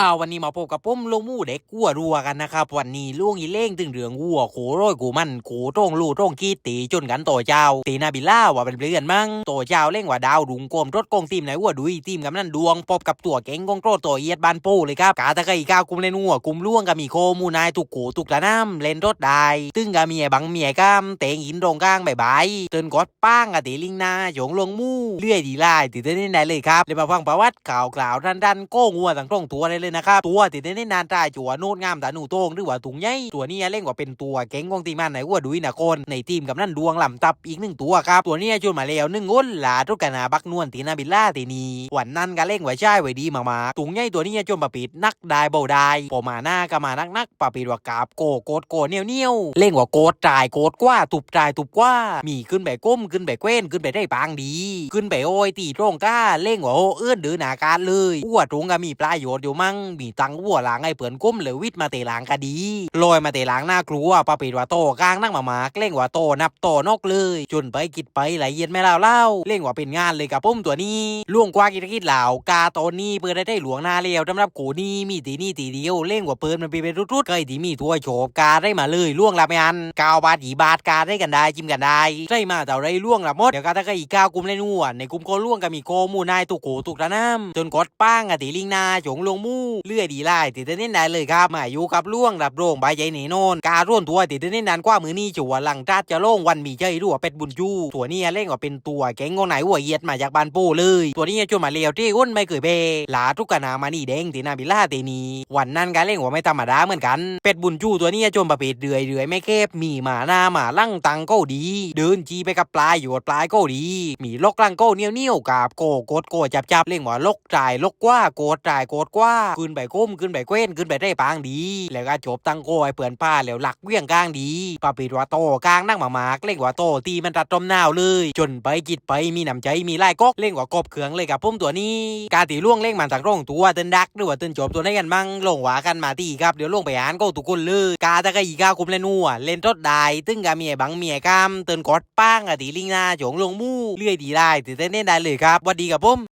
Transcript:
อ้าววันนี้มาพบกับผมลงมู่เด็กกัวรัวกันนะครับ วันนี้ลุงอีเล่งถึงเรื่องวัวโขร้อยกูมันโขต้งลู่ต้งกี้ตีจนกันต่อเจ้า ตีนาบิล่าว่าเป็นเพื่อนมั้งต่อเจ้าเล่งว่าดาวดุงโกมรถกงทีมไหนวัวดุยทีมกับนั่นดวงพบกับตัวเก่งกงโตรตัวเอียดบานโป้เลยครับกาตะไกก้าวกุมเล่นวัวกุมล่วงกับมีโคมูนายตุกโขตุกละน้ำเล่นรถได้ตึ้งกับมีไอ้บังมีไอ้ก้ามเตงหินตรงกลางใบใบายเตือนกอดป้างกับตีลิงนาโยงลงมู่เลื่อยดีไล่ติดเต้นได้เลยครับเลยมาฟังประวัติข่าวกล่าวดันดันโก้งัวต่างตรงตัวเลยเลยนะครับ ตัวติดเต้นนานตายจัวโนดงามตาหนูโต้งหรือว่าตุงใหญ่ตัวนี้เล่นกว่าเป็นตัวเก่งของทีมันไหนวัวดุยนะคนในทีมกับนั่นดวงลำตับอีกหนึ่งตัวครับตัวนี้ชวนมาแล้วหนึ่งง้นหลาทุกกนาบักนวลตีนาบิลล่าตีนีวันนั้นก็เล่นไว้ใช่ไว้ดีมากๆตุงใหญ่ตัวนี้ชวนปะปิดนักได้เบาได้พอมาหน้าก็มานักนักปะปิดว่ากาบโกโกดโกเนียวเนียวเล่นว่าโกดตายโกดกว่าตุบตายตุบกว่ามีขึ้นไปก้มขึ้นไปเกว้นขึ้นไปได้ปางดี ขึ้นไปโอ้ยตีตรงก้าเล่งว่าโอ้เอื้อนเดือหนาการเลยวัวตรงก็มีปลายโยชน์อยู่มั่งมีตังวัวหลังไอ้เผื่อนก้มเหลววิทมาเตะหลังก็ดีลอยมาเตะหลังหน้ากลัวปะปิดว่าโตกลางนั่งมาหมากเล่งว่าโตนับโตนกเลย จนไปกิดไปไหลเย็นไม่เล่าเล่าเล่งว่าเป็นงานเลยกับปุ้มตัวนี้ล่วงกว่ากิดกิดเหล่ากาตอนนี้เปิดได้ได้หลวงหน้าเลี้ยวสำหรับกูนี่มีตีนี่ตีเดียวเล่งว่าเปิดมันไปเป็นรุดๆเคยที่มีตัวโฉบกาได้มาเลยล่วงละไม่อันกาวบาทหีบาทกาได้กันได้จิ้มกันได้ใช่มาแต่ไรล่วงละหมดเดี๋ยวกาตะก็อีกก้าวกุมเล่นหัวในกุมก็ล่วงก็มีโกมูนายตุกโกตุกตะน้ำจนกดป้างอะตีลิงนาจงลงมู่เลื่อยดีไล่ติดเน้นได้เลยครับมาอยู่กับล่วงรับโรงใบใหญ่หนีโนนการร่วนตัวติดเน้นนานกว่ามือนี่จัวหลังจัดจะโล่งวันมีใจรั่วเป็ดบุญจูตัวนี้เล่นว่าเป็นตัวแก๊งองไหนหัวเอียดมาจากบ้านโป้เลย ตัวนี้จนมาเลียวที่อ้นไม่เคยเบหลาทุกกนามานี่แดงตีนาบิล่าตีนีวันนั้นการเล่นว่าไม่ธรรมดาเหมือนกันเป็ดบุญจูตัวนี้จนประเภทเดือยเดือยไม่เก็บมีหมาหน้าหมาลั่งตังก็ดี เดินจีไปกับปลายอยู่กับปลายก็ดี มีลกลังก็เนี้ยวเนี้ยวกับโกโกดโกจับจับเล่นว่าลกจ่ายลกกว่าโกดจ่ายโกดกว่าขึ้นไปก้มขึ้นไปเกว้นขึ้นไปได้ปางดี แล้วก็จบตังโก้ไอเปื่อนป้าแล้วหลักเวียงกลางดีปะปิดว่าโตกลางนั่งหมามากเล่นว่าโตตีมันตัดจมนาวเลย จนไปจิตไปมีน้ำใจมีไล่กกเล่นว่ากบเขืองเลยกับพุ่มตัวนี้ กาตีล่วงเล่งมันจากร่องตัวเต้นดักหรือว่าเต้นจบตัวไหนกันมั่งลงหวากันมาตีครับเดี๋ยวลงไปอ่านก็ทุกคนเลยกาตะกะอีกาคุมเล่นัวเล่นทดได้ตึ้งกาเมียบังเมียกามเต้นกอดป้างอะตีลิงนาโจงลงมู่เลื่อยดีได้ติดเต้นเล่นได้เลยครับวัดดีกับผม